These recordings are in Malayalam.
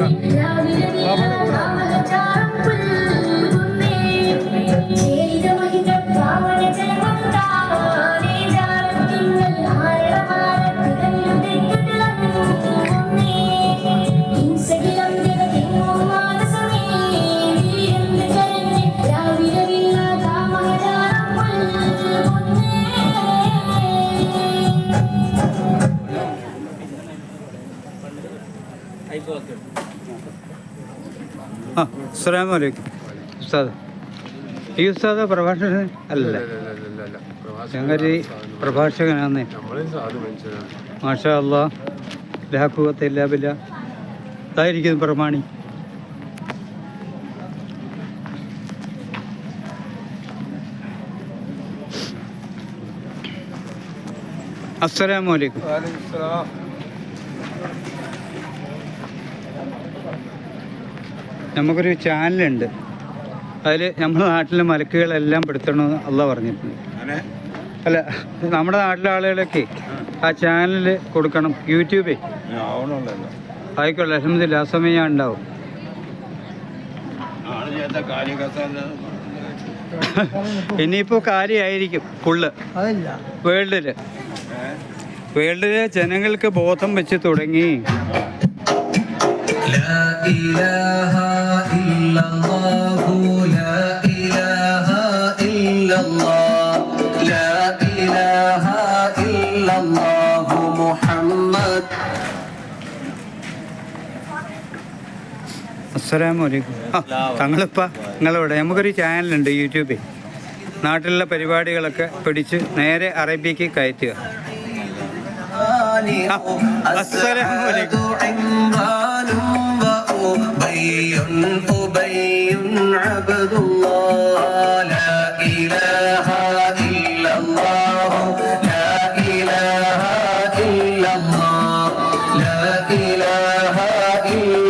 കൂടെ ബാബയുടെ കൂടെ అయిపోతుంది ആ അസ്സാം വലൈക്കും ഉസ്താദ് ഈ ഉസ്താദ പ്രഭാഷകൻ അല്ല ചങ്ങരി പ്രഭാഷകനാണ് മാഷാ അല്ലാ ലാഖുവത്തില്ല ബില്ല. ഇതായിരിക്കുന്നു പ്രമാണി. അസ്സലാമു നമുക്കൊരു ചാനലുണ്ട്. അതിൽ നമ്മുടെ നാട്ടിലെ മലക്കുകളെല്ലാം പെടുത്തണമെന്ന് അല്ല പറഞ്ഞിട്ടുണ്ട്. അല്ല നമ്മുടെ നാട്ടിലെ ആളുകളൊക്കെ ആ ചാനൽ കൊടുക്കണം യൂട്യൂബേ. ആയിക്കോട്ടെ അലഹമ്മദില്ല ആ സമയം ഞാൻ ഉണ്ടാവും. ഇനിയിപ്പോ കാര്യമായിരിക്കും ഫുള്ള്. വേൾഡിൽ വേൾഡിലെ ജനങ്ങൾക്ക് ബോധം വെച്ച് തുടങ്ങി. ലാ ഇലാഹ അസ്സലാമലൈക്കും. ആ തങ്ങളിപ്പോൾ നിങ്ങളവിടെ നമുക്കൊരു ചാനലുണ്ട് യൂട്യൂബിൽ. നാട്ടിലുള്ള പരിപാടികളൊക്കെ പിടിച്ച് നേരെ അറേബ്യക്ക് കയറ്റുക. അസ്സലാമലൈക്കും.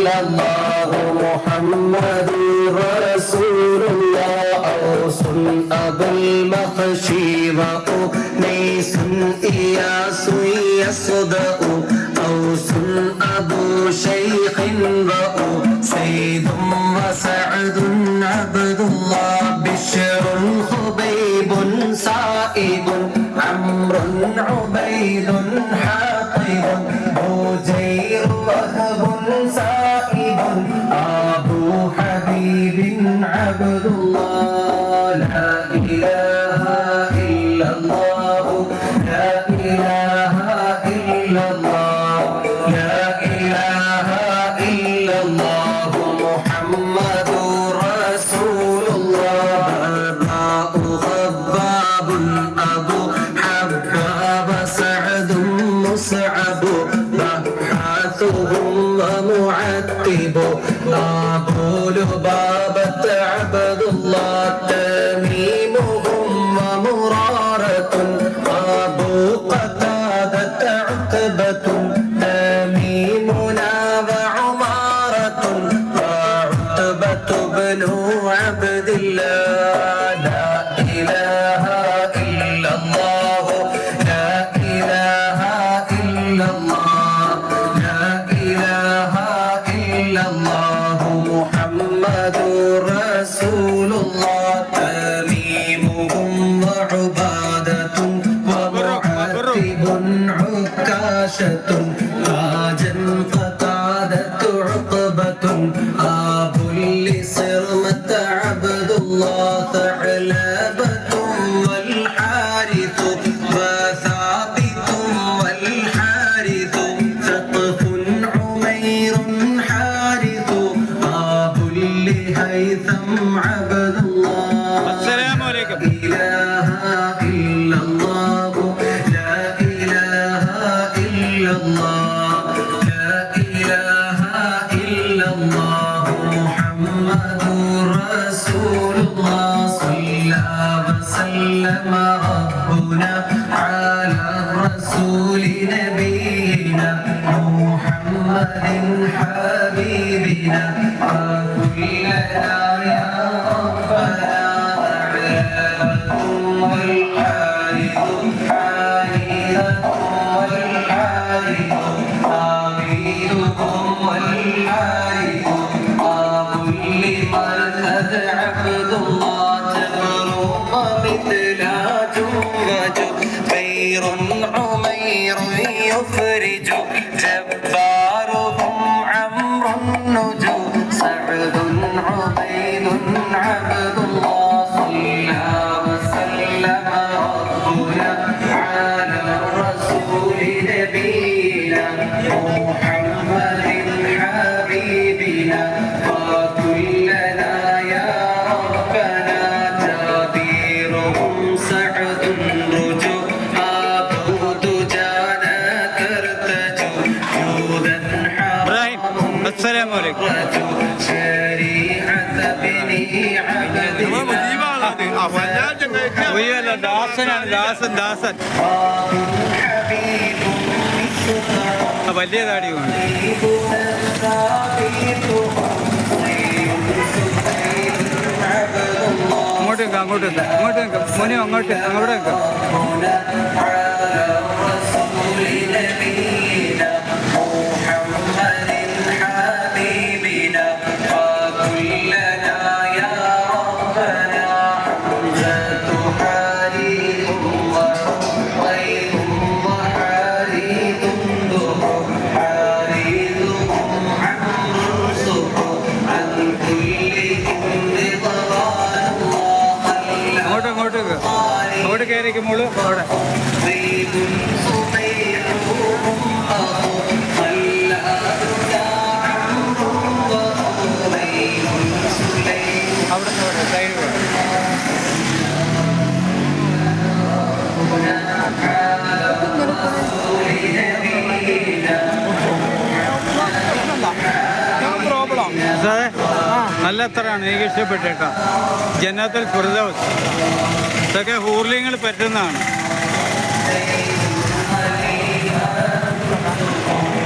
الله محمد رسول الله أوصل أبا المخشي وأنيس إياس يصدأ أوس أبو شيخ وأسيد وسعد عبد الله بشر خبيب سائب عمرو عبيد حاطب بوجير وهب سائب I don't know. عكاشة. تاجا قتادة عقبة. أبو لصرمة عبد الله. هيثم عبد الله السلام عليكم لا إله إلا الله. لا إله إلا الله لا إله إلا الله محمد رسول الله صلى وسلم ربنا على الرسول. من حبيبنا وكلنا يا ربنا أعلامكم والحارث حارثكم والحارث قابيلكم والحارث قاب لقد عبد الله تبروك مثل جوج خير عمير يفرج جبار سعد عبيد عبد ഉയ്യല്ല ദാസനാണ് ദാസൻ ദാസൻ. വലിയ താടി കൊണ്ട്. അങ്ങോട്ട് നിൽക്കാം അങ്ങോട്ട് നിൽക്കാം അങ്ങോട്ട് നിൽക്കാം മോനും അങ്ങോട്ട് അങ്ങോട്ട് നിൽക്കാം അങ്ങോട്ട് കയറിക്കും മോൾ. അവിടെ. അവിടെ സൈഡ് പോകാം സാറേ നല്ലത്രയാണ്. എനിക്ക് ഇഷ്ടപ്പെട്ടേട്ടാ ജനത്തിൽ ഫിർദൗസ് ഇതൊക്കെ ഹൂർലിങ്ങൾ പറ്റുന്നതാണ്.